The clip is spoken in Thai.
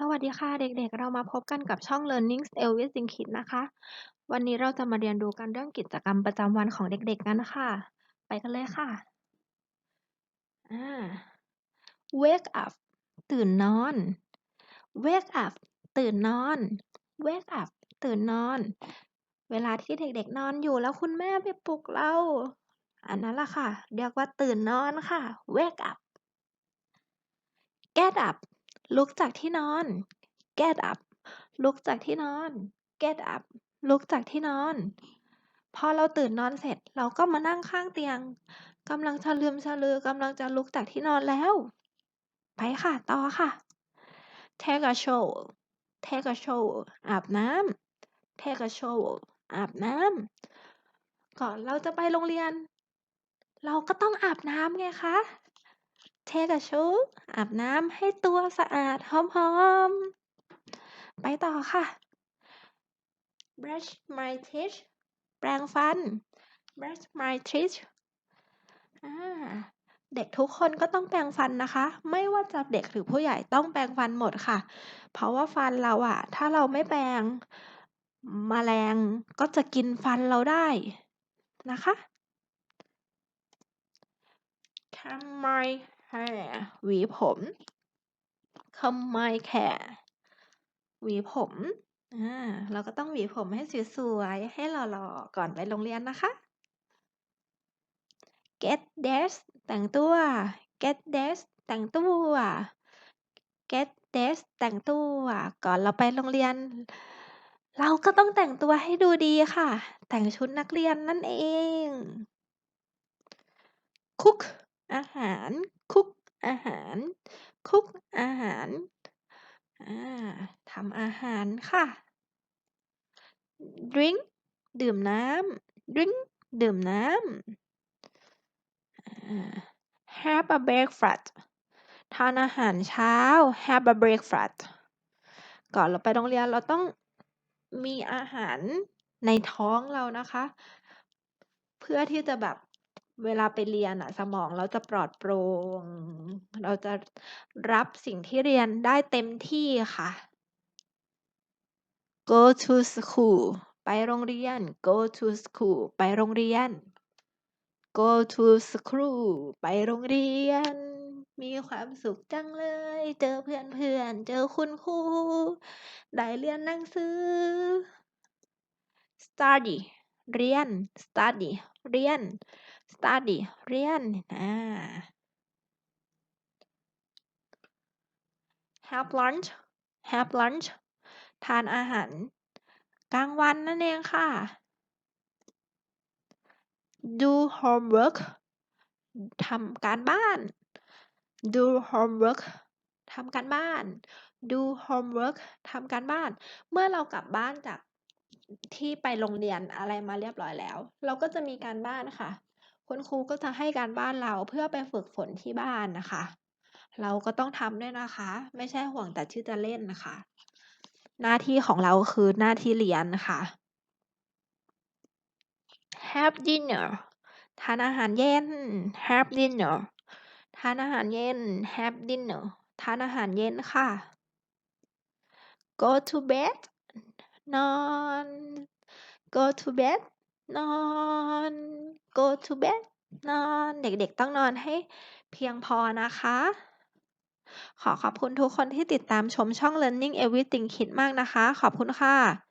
สวัสดีค่ะเด็กๆ เรามาพบกันกับช่อง Learning Everything Kids นะคะ วันนี้เราจะมาเรียนรู้กันเรื่องกิจกรรมประจำวันของเด็กๆกันค่ะ ไปกันเลยค่ะ wake up ตื่นนอน wake up ตื่นนอน wake up ตื่นนอน เวลาที่เด็กๆนอนอยู่แล้วคุณแม่ไปปลุกเรา อันนั้นล่ะค่ะ เรียกว่าตื่นนอนค่ะ wake up get up ลุกจากที่นอน get up ลุกจากที่นอน get up ลุกจากที่นอน พอเราตื่นนอนเสร็จเราก็มานั่งข้างเตียงกำลังชะลืมชะลือกำลังจะลุกจากที่นอนแล้ว ไปค่ะ ต่อค่ะ take a shower take a shower อาบน้ำ take a shower อาบน้ำก่อนเราจะไปโรงเรียน เราก็ต้องอาบน้ำไงคะ take a shower อาบน้ำให้ตัวสะอาดหอมๆ ไปต่อค่ะ brush my teeth แปรงฟัน brush my teeth เด็กทุกคนก็ต้องแปรงฟันนะคะ ไม่ว่าจะเด็กหรือผู้ใหญ่ต้องแปรงฟันหมดค่ะ เพราะว่าฟันเราอะถ้าเราไม่แปรงมแมลงก็จะกินฟันเราได้นะคะ comb my hair หวีผม comb my hair หวีผมอ่าเราก็ต้องหวีผมให้สวยๆ ให้หล่อๆ ก่อนไปโรงเรียนนะคะ get dressed แต่งตัว get dressed แต่งตัว get dressed แต่งตัว ก่อนเราไปโรงเรียน เราก็ต้องแต่งตัวให้ดูดีค่ะ แต่งชุดนักเรียนนั่นเอง cook อาหาร cook อาหาร cook อาหาร อ่า ทำอาหารค่ะ drink ดื่มน้ำ drink ดื่มน้ำ have a breakfast ทานอาหารเช้า have a breakfast ก่อนเราไปโรงเรียนเราต้องมีอาหารในท้องเรานะคะ เพื่อที่จะแบบ เวลาไปเรียนอะสมองเราจะปลอดโปร่ง เราจะรับสิ่งที่เรียนได้เต็มที่ค่ะ go to school ไปโรงเรียน go to school ไปโรงเรียน go to school ไปโรงเรียน มีความสุขจังเลย เจอเพื่อนเพื่อนเจอคุณครูได้เรียนหนังสือ study เรียน study เรียน study เรียนอ่า have lunch have lunch ทานอาหารกลางวันนั่นเองค่ะ do homework ทำการบ้าน do homework ทำการบ้าน do homework ทำการบ้าน เมื่อเรากลับบ้านจากที่ไปโรงเรียนอะไรมาเรียบร้อยแล้ว เราก็จะมีการบ้านค่ะ คุณครูก็จะให้การบ้านเราเพื่อไปฝึกฝนที่บ้านนะคะ เราก็ต้องทำด้วยนะคะ ไม่ใช่ห่วงแต่ชื่อจะเล่นนะคะ หน้าที่ของเราคือหน้าที่เรียนค่ะ have dinner ทานอาหารเย็น have dinner ทานอาหารเย็น have dinner ทานอาหารเย็นค่ะ go to bed นอน go to bed นอน go to bed นอน เด็กๆต้องนอนให้เพียงพอนะคะ ขอขอบคุณทุกคนที่ติดตามชมช่อง Learning Everything Kids มากนะคะ ขอบคุณค่ะ